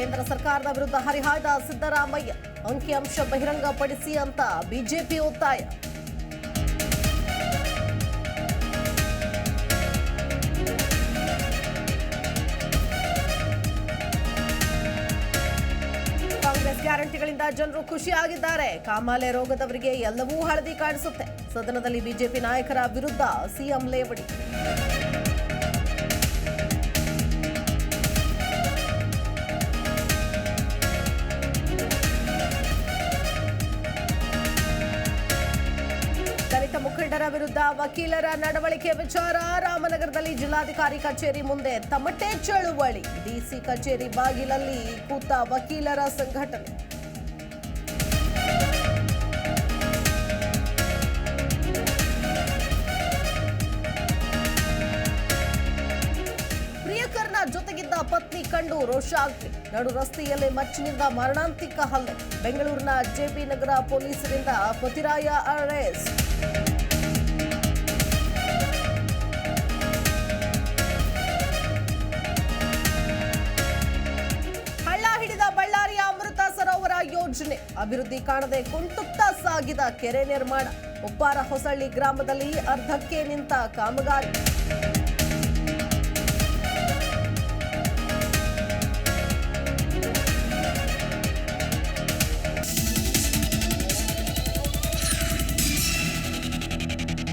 ಕೇಂದ್ರ ಸರ್ಕಾರದ ವಿರುದ್ಧ ಹರಿಹಾಯ್ದ ಸಿದ್ದರಾಮಯ್ಯ ಅಂಕಿಅಂಶ ಬಹಿರಂಗಪಡಿಸಿ ಅಂತ ಬಿಜೆಪಿ ಒತ್ತಾಯ. ಕಾಂಗ್ರೆಸ್ ಗ್ಯಾರಂಟಿಗಳಿಂದ ಜನರು ಖುಷಿಯಾಗಿದ್ದಾರೆ. ಕಾಮಾಲೆ ರೋಗದವರಿಗೆ ಎಲ್ಲವೂ ಹಳದಿ ಕಾಣಿಸುತ್ತೆ. ಸದನದಲ್ಲಿ ಬಿಜೆಪಿ ನಾಯಕರ ವಿರುದ್ಧ ಸಿಎಂ ಲೇವಡಿ. ಮುಖಂಡರ ವಿರುದ್ಧ ವಕೀಲರ ನಡವಳಿಕೆ ವಿಚಾರ. ರಾಮನಗರದಲ್ಲಿ ಜಿಲ್ಲಾಧಿಕಾರಿ ಕಚೇರಿ ಮುಂದೆ ತಮಟೆ ಚಳುವಳಿ. ಡಿಸಿ ಕಚೇರಿ ಬಾಗಿಲಲ್ಲಿ ಕೂತ ವಕೀಲರ ಸಂಘಟನೆ. ಪ್ರಿಯಕರ್ನ ಜೊತೆಗಿದ್ದ ಪತ್ನಿ ಕಂಡು ರೋಷ ಆಗ್ತಿ ನಡು ರಸ್ತೆಯಲ್ಲೇ ಮಚ್ಚಿನಿಂದ ಮರಣಾಂತಿಕ ಹಲ್ಲೆ. ಬೆಂಗಳೂರಿನ ಜೆಪಿ ನಗರ ಪೊಲೀಸರಿಂದ ಪತಿರಾಯ ಅರೆಸ್ಟ್. ಯೋಜನೆ ಅಭಿವೃದ್ಧಿ ಕಾಣದೆ ಕುಂಟುತ್ತಾ ಸಾಗಿದ ಕೆರೆ ನಿರ್ಮಾಣ. ಉಪ್ಪಾರ ಹೊಸಳ್ಳಿ ಗ್ರಾಮದಲ್ಲಿ ಅರ್ಧಕ್ಕೆ ನಿಂತ ಕಾಮಗಾರಿ.